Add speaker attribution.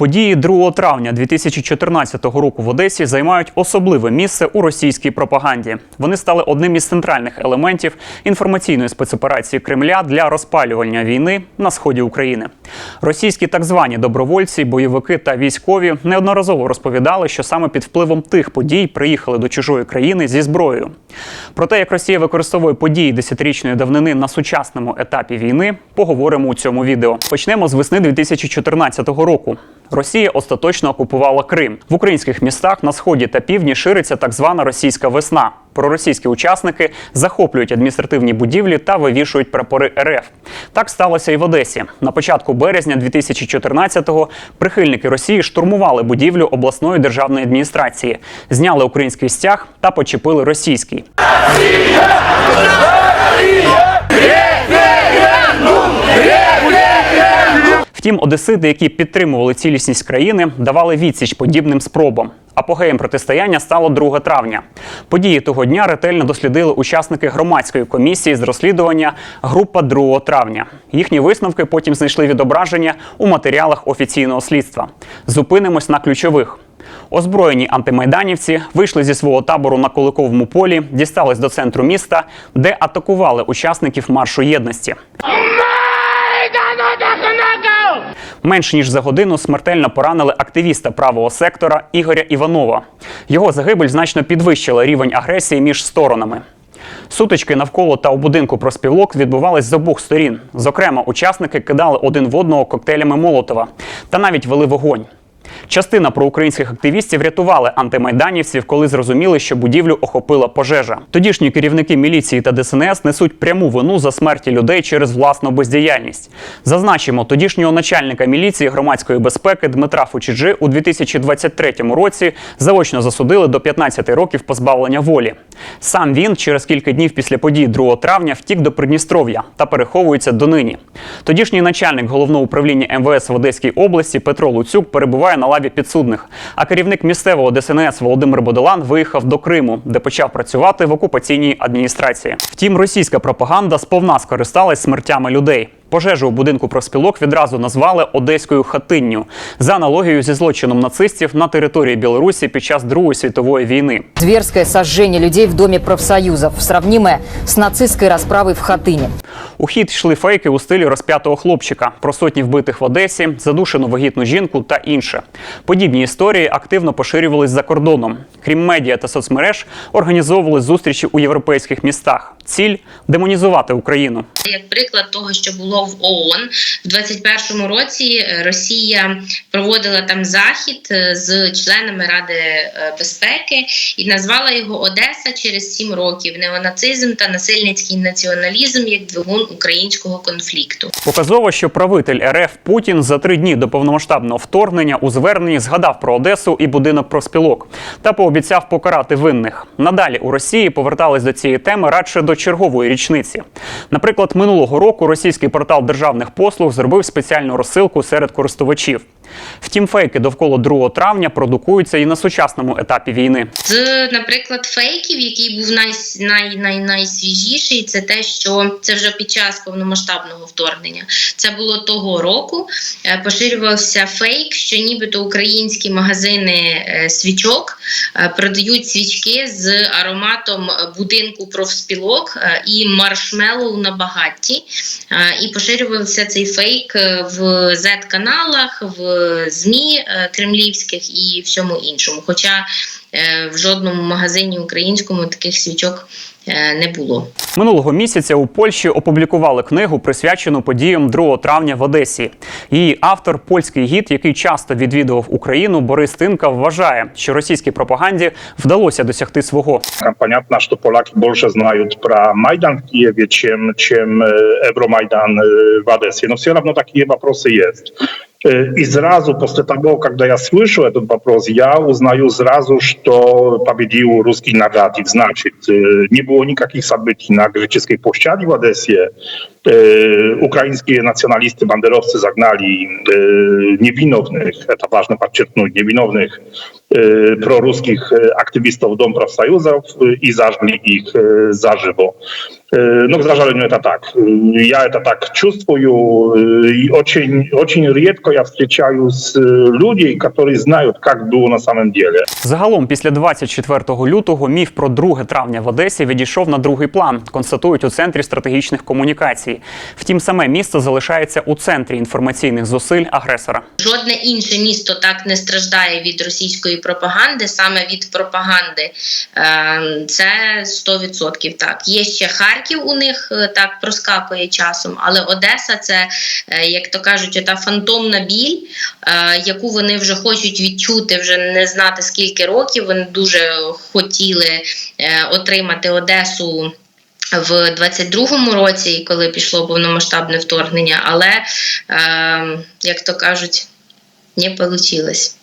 Speaker 1: Події 2 травня 2014 року в Одесі займають особливе місце у російській пропаганді. Вони стали одним із центральних елементів інформаційної спецоперації Кремля для розпалювання війни на сході України. Російські так звані добровольці, бойовики та військові неодноразово розповідали, що саме під впливом тих подій приїхали до чужої країни зі зброєю. Про те, як Росія використовує події десятирічної давнини на сучасному етапі війни, поговоримо у цьому відео. Почнемо з весни 2014 року. Росія остаточно окупувала Крим. В українських містах на сході та півдні шириться так звана російська весна. Проросійські учасники захоплюють адміністративні будівлі та вивішують прапори РФ. Так сталося і в Одесі. На початку березня 2014-го прихильники Росії штурмували будівлю обласної державної адміністрації, зняли український стяг та почепили російський. Втім, одесити, які підтримували цілісність країни, давали відсіч подібним спробам. Апогеєм протистояння стало 2 травня. Події того дня ретельно дослідили учасники громадської комісії з розслідування група 2 травня. Їхні висновки потім знайшли відображення у матеріалах офіційного слідства. Зупинимось на ключових. Озброєні антимайданівці вийшли зі свого табору на Куликовому полі, дістались до центру міста, де атакували учасників маршу єдності. Менш ніж за годину смертельно поранили активіста правого сектора Ігоря Іванова. Його загибель значно підвищила рівень агресії між сторонами. Сутички навколо та у будинку проспілок відбувались з обох сторін. Зокрема, учасники кидали один в одного коктейлями Молотова та навіть вели вогонь. Частина проукраїнських активістів рятували антимайданівців, коли зрозуміли, що будівлю охопила пожежа. Тодішні керівники міліції та ДСНС несуть пряму вину за смерті людей через власну бездіяльність. Зазначимо, тодішнього начальника міліції громадської безпеки Дмитра Фучіджи у 2023 році заочно засудили до 15 років позбавлення волі. Сам він через кілька днів після подій 2 травня втік до Придністров'я та переховується донині. Тодішній начальник головного управління МВС в Одеській області Петро Луцюк перебуває на лаві підсудних. А керівник місцевого ДСНС Володимир Бодолан виїхав до Криму, де почав працювати в окупаційній адміністрації. Втім, російська пропаганда сповна скористалась смертями людей. Пожежу у будинку профспілок відразу назвали одеською хатинню за аналогією зі злочином нацистів на території Білорусі під час Другої світової війни.
Speaker 2: Зверское сожжение людей в Доме профсоюзов, сравнимое с нацистской расправой в Хатыне.
Speaker 1: У хід йшли фейки у стилі розп'ятого хлопчика про сотні вбитих в Одесі, задушену вагітну жінку та інше. Подібні історії активно поширювались за кордоном. Крім медіа та соцмереж, організовували зустрічі у європейських містах. Ціль демонізувати Україну.
Speaker 3: Як приклад того, що було в ООН в 21-му році, е, Росія проводила там захід е, з членами Ради е, безпеки і назвала його Одеса через сім років неонацизм та насильницький націоналізм як двигун українського конфлікту.
Speaker 1: Показово, що правитель РФ Путін за три дні до повномасштабного вторгнення у зверненні згадав про Одесу і будинок профспілок та пообіцяв покарати винних. Надалі у Росії повертались до цієї теми радше до чергової річниці. Наприклад, минулого року російський портал державних послуг зробив спеціальну розсилку серед користувачів. Втім, фейки довкола 2 травня продукуються і на сучасному етапі війни.
Speaker 3: З, наприклад, фейків, який був най, най, най, найсвіжіший, це те, що це вже під час повномасштабного вторгнення. Це було того року. е, Поширювався фейк, що нібито українські магазини е, свічок е, продають свічки з ароматом будинку профспілок і маршмеллоу на багатті. І поширювався цей фейк в Z-каналах, в ЗМІ е, кремлівських і всьому іншому. Хоча е, в жодному магазині українському таких свічок е, не було.
Speaker 1: Минулого місяця у Польщі опублікували книгу, присвячену подіям 2 травня в Одесі. Її автор, польський гід, який часто відвідував Україну, Борис Тинка, вважає, що російській пропаганді вдалося досягти свого.
Speaker 4: Там понятно, что поляки больше знают про Майдан в Киеве, чем, чем э, Евромайдан э, в Одессе. Но все равно такие вопросы есть. Э, И сразу после того, когда я слышу этот вопрос, я узнаю сразу, что победил русский нарратив. Значит, э, не было никаких событий на греческой площади в Одессе, E, Ukraińskie nacjonalisty, banderowcy zagnali e, niewinownych, to ważne podчеркнуть, niewinownych e, proruskich e, aktywistów Dom Профсоюзов e, i zażgli ich e, za żywo. Э, Ну, к сожалению, это так. Э, Я это так чувствую. э, И очень, очень редко я встречаюсь э, людей, которые знают, как было на самом деле.
Speaker 1: Загалом, після 24 лютого, міф про 2 травня в Одесі відійшов на другий план, констатують у центрі стратегічних комунікацій. Втім, саме місто залишається у центрі інформаційних зусиль агресора.
Speaker 3: Жодне інше місто так не страждає від російської пропаганди, саме від пропаганди. Е, Це 100% так. Є ще Харків у них е, так проскакує часом, але Одеса це, е, як то кажуть, ота фантомна біль, яку вони вже хочуть відчути, вже не знати скільки років. Вони дуже хотіли отримати Одесу. В 22-му році, коли пішло повномасштабне вторгнення, але е, як то кажуть, не вийшло.